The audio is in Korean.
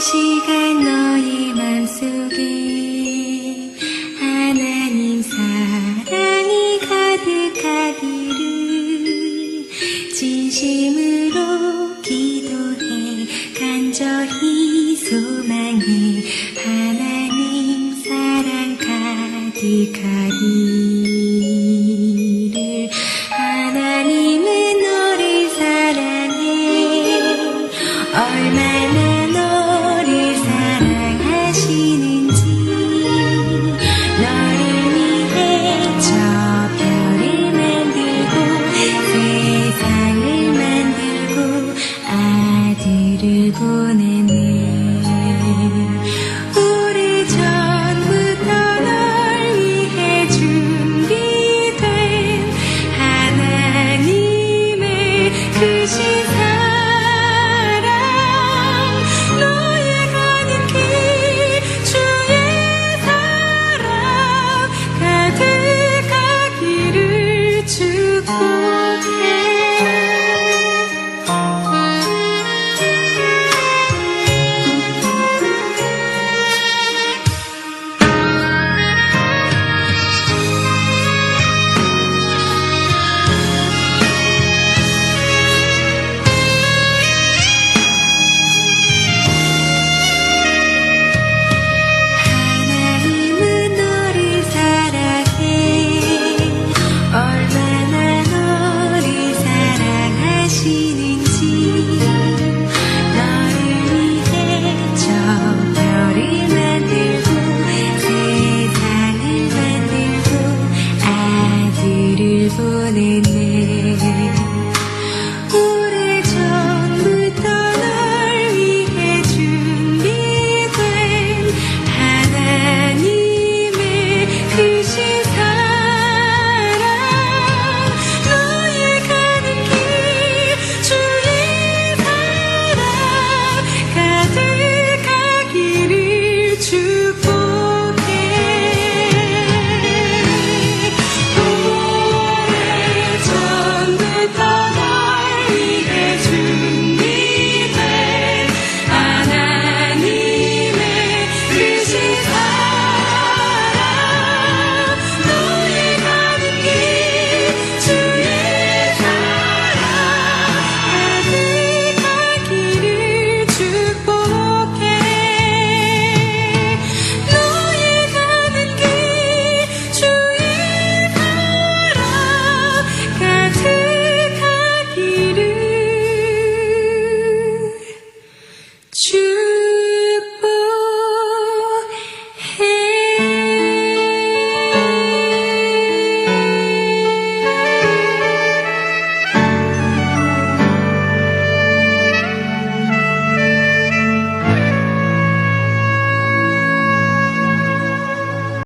시간 너의 맘속에 하나님 사랑이 가득 하기 진심으로 기도해 간절히 소망해 하나님 사랑 가득하리. For Jesus,